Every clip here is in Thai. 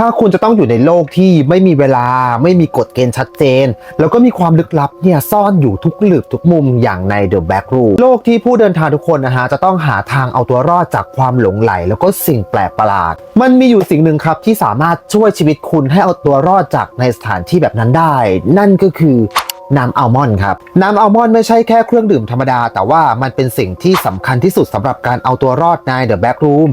ถ้าคุณจะต้องอยู่ในโลกที่ไม่มีเวลา ไม่มีกฎเกณฑ์ชัดเจน แล้วก็มีความลึกลับเนี่ยซ่อนอยู่ทุกหลืบทุกมุมอย่างใน The Back Room โลกที่ผู้เดินทางทุกคนนะฮะจะต้องหาทางเอาตัวรอดจากความหลงไหล แล้วก็สิ่งแปลกประหลาด มันมีอยู่สิ่งหนึ่งครับที่สามารถช่วยชีวิตคุณให้เอาตัวรอดจากในสถานที่แบบนั้นได้ นั่นก็คือน้ำอัลมอนด์ครับ น้ำอัลมอนด์ไม่ใช่แค่เครื่องดื่มธรรมดา แต่ว่ามันเป็นสิ่งที่สำคัญที่สุดสำหรับการเอาตัวรอดใน The Back Room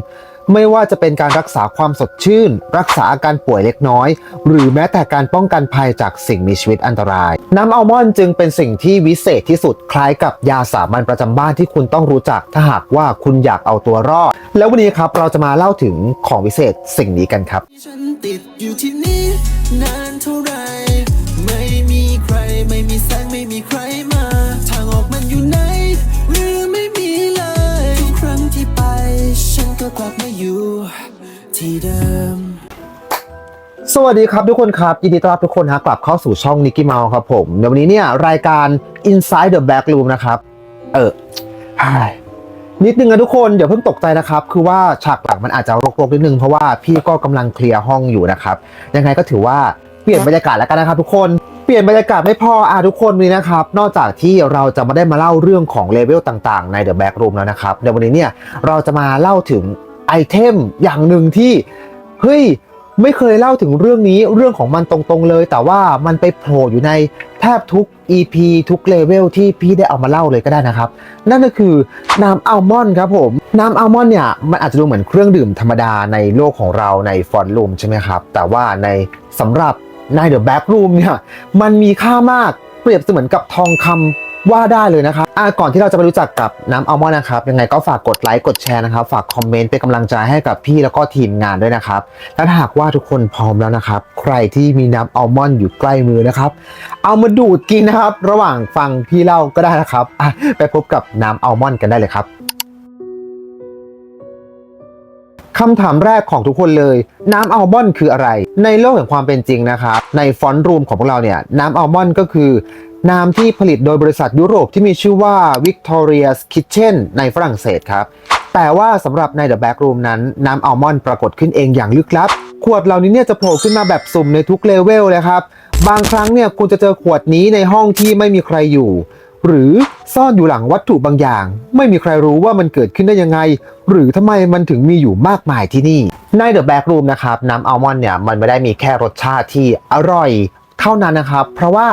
ไม่ว่าจะเป็นการรักษาความสดชื่น รักษาอาการป่วยเล็กน้อย หรือแม้แต่การป้องกันภัยจากสิ่งมีชีวิตอันตราย น้ำอัลมอนด์จึงเป็นสิ่งที่วิเศษที่สุดคล้ายกับยาสามัญประจำบ้านที่คุณต้องรู้จักถ้าหากว่าคุณอยากเอาตัวรอด แล้ววันนี้ครับเราจะมาเล่าถึงของวิเศษสิ่งนี้กันครับฉันติดอยู่ที่นี่นานเท่าไรไม่มีใครไม่มีแสงไม่มีใคร สวัสดีครับทุกคนครับ ยินดีต้อนรับทุกคนฮะกลับเข้าสู่ช่องนิกกี้เมาครับผมเดี๋ยววันนี้เนี่ยรายการ Inside the Back Room นะครับ เออนิดนึงนะทุกคนเดี๋ยวเพิ่งตกใจนะครับ คือว่าฉากหลังมันอาจจะรกๆนิดนึงเพราะว่าพี่ก็กำลังเคลียร์ห้องอยู่นะครับ ยังไงก็ถือว่าเปลี่ยนบรรยากาศแล้วกันนะครับทุกคนเปลี่ยนบรรยากาศไม่พออะทุกคนนี้นะครับ นอกจากที่เราจะมาได้มาเล่าเรื่องของเลเวลต่างๆ ใน The Back Room แล้วนะครับเดี๋ยววันนี้เนี่ยเราจะมาเล่าถึงไอเทมอย่างหนึ่งที่เฮ้ย ไม่เคยเล่าถึงเรื่องนี้เรื่องของมันตรงๆเลย แต่ว่ามันไปโผล่อยู่ในแทบทุก EP ทุกเลเวลที่พี่ได้เอามาเล่าเลยก็ได้นะครับ นั่นก็คือน้ำอัลมอนด์ครับผม น้ำอัลมอนด์เนี่ย มันอาจจะดูเหมือนเครื่องดื่มธรรมดาในโลกของเราในฟอนต์รูมใช่ไหมครับ แต่ว่าในสำหรับในเดอะแบ็กรูมเนี่ย มันมีค่ามากเปรียบเสมือนกับทองคำ ว่าได้เลยนะครับอะก่อนที่เราจะไปรู้จักกับน้ำอัลมอนด์นะครับ ยังไงก็ฝากกดไลค์กดแชร์นะครับ ฝากคอมเมนต์เป็นกำลังใจให้กับพี่แล้วก็ทีมงานด้วยนะครับ และถ้าหากว่าทุกคนพร้อมแล้วนะครับ ใครที่มีน้ำอัลมอนด์อยู่ใกล้มือนะครับ เอามาดูดกินนะครับ ระหว่างฟังพี่เล่าก็ได้นะครับอะไปพบกับน้ำอัลมอนด์กันได้เลยครับคำถามแรกของทุกคนเลย น้ำอัลมอนด์คืออะไร ในโลกแห่งความเป็นจริงนะครับ ในฟอนต์รูมของพวกเราเนี่ยน้ำอัลมอนด์ก็คือ น้ำที่ผลิตโดยบริษัทยุโรปที่มีชื่อว่า Victoria's Kitchen ในฝรั่งเศสครับ แต่ว่าสำหรับใน The Back Room นั้นน้ำอัลมอนด์ปรากฏขึ้นเองอย่างลึกลับ ขวดเหล่านี้เนี่ยจะโผล่ขึ้นมาแบบสุ่มในทุกเลเวลเลยครับ บางครั้งเนี่ยคุณจะเจอขวดนี้ในห้องที่ไม่มีใครอยู่ หรือซ่อนอยู่หลังวัตถุบางอย่าง ไม่มีใครรู้ว่ามันเกิดขึ้นได้ยังไง หรือทำไมมันถึงมีอยู่มากมายที่นี่ ใน The Back Room นะครับน้ำอัลมอนด์เนี่ยมันไม่ได้มีแค่รสชาติที่อร่อยเท่านั้นนะครับ เพราะว่า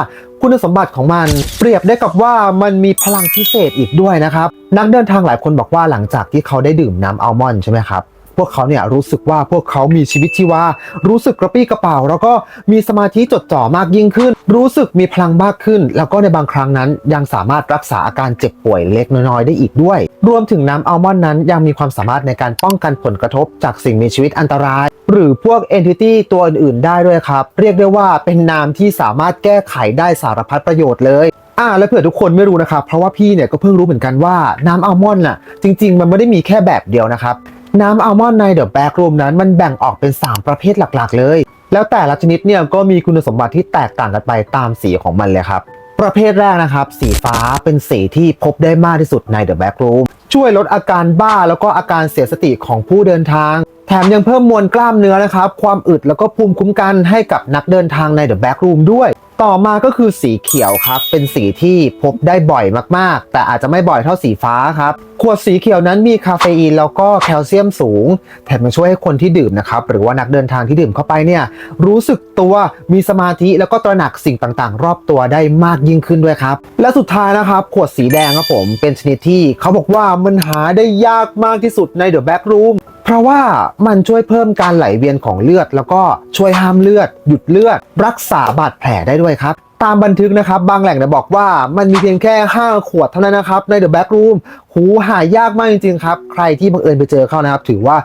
คุณสมบัติของมัน เปรียบได้กับว่ามันมีพลังพิเศษอีกด้วยนะครับ นักเดินทางหลายคนบอกว่าหลังจากที่เขาได้ดื่มน้ำอัลมอนด์ใช่ไหมครับ พวกเขาเนี่ยรู้สึกว่าพวกเขามีชีวิตชีวา รู้สึกกระปี้กระเป๋า แล้วก็มีสมาธิจดจ่อมากยิ่งขึ้น รู้สึกมีพลังมากขึ้น แล้วก็ในบางครั้งนั้นยังสามารถรักษาอาการเจ็บป่วยเล็กน้อยได้อีกด้วย รวมถึงน้ำอัลมอนด์นั้นยังมีความสามารถในการป้องกันผลกระทบจากสิ่งมีชีวิตอันตราย หรือพวก entity ตัวอื่นๆ ได้ด้วยครับ เรียกได้ว่าเป็นน้ำที่สามารถแก้ไขได้สารพัดประโยชน์เลยอ่าแล้วเผื่อทุกคนไม่รู้นะครับ เพราะว่าพี่เนี่ยก็เพิ่งรู้เหมือนกันว่าน้ำอัลมอนด์น่ะจริง ๆ มันไม่ได้มีแค่แบบเดียวนะครับ น้ำอัลมอนด์ในเดอะแบ็กรูมนั้นมันแบ่งออกเป็น 3 ประเภทหลักๆ เลย แล้วแต่ละชนิดเนี่ยก็มีคุณสมบัติที่แตกต่างกันไปตามสีของมันเลยครับ ประเภทแรกนะครับ สีฟ้าเป็นสีที่พบได้มากที่สุดในเดอะแบ็กรูมช่วยลดอาการบ้าแล้วก็อาการเสียสติของผู้เดินทาง แถมยังเพิ่มมวลกล้ามเนื้อนะครับ ความอึดแล้วก็ภูมิคุ้มกันให้กับนักเดินทางในเดอะแบ็กรูมด้วย ต่อมาก็คือสีเขียวครับ เป็นสีที่พบได้บ่อยมากๆ แต่อาจจะไม่บ่อยเท่าสีฟ้าครับ ขวดสีเขียวนั้นมีคาเฟอีนแล้วก็แคลเซียมสูง แถมยังช่วยให้คนที่ดื่มนะครับ หรือว่านักเดินทางที่ดื่มเข้าไปเนี่ย รู้สึกตัวมีสมาธิแล้วก็ตระหนักสิ่งต่างๆ รอบตัวได้มากยิ่งขึ้นด้วยครับ และสุดท้ายนะครับ ขวดสีแดงครับผมเป็นชนิดที่เขาบอกว่ามันหาได้ยากมากที่สุดในเดอะแบ็กรูม เพราะว่ามันช่วยเพิ่มการไหลเวียนของเลือด แล้วก็ช่วยห้ามเลือด หยุดเลือด รักษาบาดแผลได้ด้วยครับตามบันทึกนะครับ บางแหล่งเนี่ยบอกว่ามันมีเพียงแค่ 5 ขวดเท่านั้นนะครับ ใน The Back Room หูหายากมากจริงๆครับ ใครที่บังเอิญไปเจอเข้านะครับ ถือว่า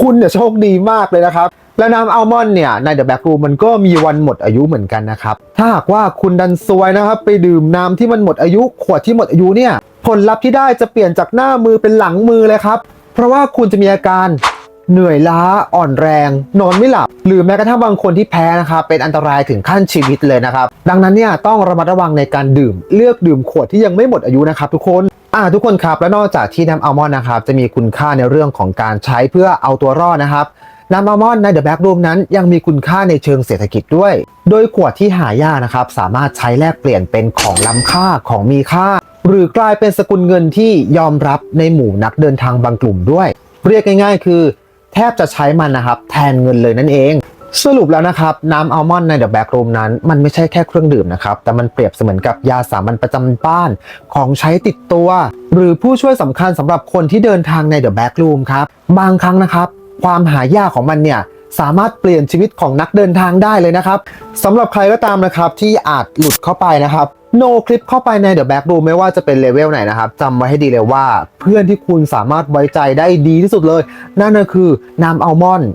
คุณเนี่ยโชคดีมากเลยนะครับ แล้วน้ำอัลมอนด์เนี่ย ใน The Back Room มันก็มีวันหมดอายุเหมือนกันนะครับ ถ้าหากว่าคุณดันซวยนะครับ ไปดื่มน้ำที่มันหมดอายุ ขวดที่หมดอายุเนี่ย ผลลัพธ์ที่ได้จะเปลี่ยนจากหน้ามือเป็นหลังมือเลยครับเพราะว่าคุณจะมีอาการ เหนื่อยล้าอ่อนแรง นอนไม่หลับ หรือแม้กระทั่งบางคนที่แพ้นะครับเป็นอันตรายถึงขั้นชีวิตเลยนะครับ ดังนั้นเนี่ยต้องระมัดระวังในการดื่ม เลือกดื่มขวดที่ยังไม่หมดอายุนะครับทุกคนอ่าทุกคนครับและนอกจากที่น้ำอัลมอนด์นะครับจะมีคุณค่าในเรื่องของการใช้เพื่อเอาตัวรอดนะครับน้ำอัลมอนด์ในเดอะแบ็กรูมนั้นยังมีคุณค่าในเชิงเศรษฐกิจด้วย โดยขวดที่หายากนะครับสามารถใช้แลกเปลี่ยนเป็นของล้ำค่าของมีค่า หรือกลายเป็นสกุลเงินที่ยอมรับในหมู่นักเดินทางบางกลุ่มด้วย เรียกง่าย ๆ คือ แทบจะใช้มันนะครับแทนเงินเลยนั่นเอง สรุปแล้วนะครับ น้ำอัลมอนด์ในเดอะแบ็กรูมนั้น มันไม่ใช่แค่เครื่องดื่มนะครับ แต่มันเปรียบเสมือนกับยาสามัญประจำบ้านของใช้ติดตัว หรือผู้ช่วยสำคัญสำหรับคนที่เดินทางในเดอะแบ็กรูมครับบางครั้งนะครับ ความหายากของมันเนี่ยสามารถเปลี่ยนชีวิตของนักเดินทางได้เลยนะครับสำหรับใครก็ตามนะครับที่อาจหลุดเข้าไปนะครับ โนคลิปเข้าไปในเดอะแบ็กรูมไม่ว่าจะเป็นเลเวลไหนนะครับจำไว้ให้ดีเลยว่า เพื่อนที่คุณสามารถไว้ใจได้ดีที่สุดเลย นั่นก็คือน้ำอัลมอนด์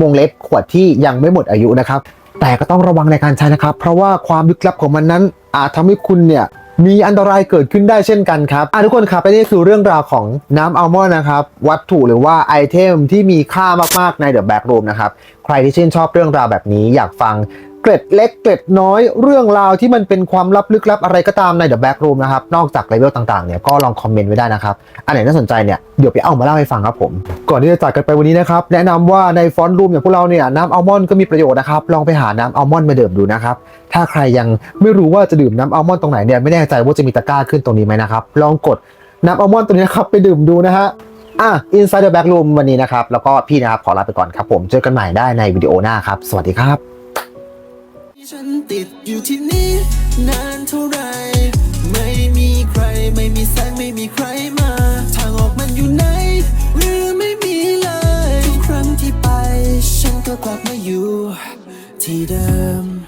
วงเล็บขวดที่ยังไม่หมดอายุนะครับ แต่ก็ต้องระวังในการใช้นะครับ เพราะว่าความลึกลับของมันนั้น อาจทำให้คุณเนี่ยมีอันตรายเกิดขึ้นได้เช่นกันครับ อะทุกคนครับและนี่คือเรื่องราวของน้ำอัลมอนด์นะครับ วัตถุหรือว่าไอเทมที่มีค่ามากๆในเดอะแบ็กรูมนะครับ ใครที่ชื่นชอบเรื่องราวแบบนี้อยากฟัง เกร็ดเล็กเกร็ดน้อยเรื่องราวที่มันเป็นความลับลึกลับอะไรก็ตามในเดอะแบ็กรูมนะครับ นอกจากเลเวลต่างๆเนี่ยก็ลองคอมเมนต์ไว้ได้นะครับ อันไหนน่าสนใจเนี่ยเดี๋ยวไปเอามาเล่าให้ฟังครับผม ก่อนที่จะจากกันไปวันนี้นะครับ แนะนำว่าในฟอนต์รูมอย่างพวกเราเนี่ยน้ำอัลมอนด์ก็มีประโยชน์นะครับ ลองไปหาน้ำอัลมอนด์มาดื่มดูนะครับ ถ้าใครยังไม่รู้ว่าจะดื่มน้ำอัลมอนด์ตรงไหนเนี่ยไม่แน่ใจว่าจะมีตะกร้าขึ้นตรงนี้ไหมนะครับลองกดน้ำอัลมอนด์ตัวนี้นะครับไปดื่มดูนะฮะอะ Inside the Back Room วันนี้นะครับแล้วก็พี่นะครับขอลาไปก่อนครับผมเจอกันใหม่ได้ในวิดีโอหน้าครับสวัสดีครับ ฉันติดอยู่ที่นี่นานเท่าไร ไม่มีใครไม่มีแสงไม่มีใครมา ทางออกมันอยู่ไหน หรือไม่มีเลย ทุกครั้งที่ไป ฉันก็กลับมาอยู่ที่เดิม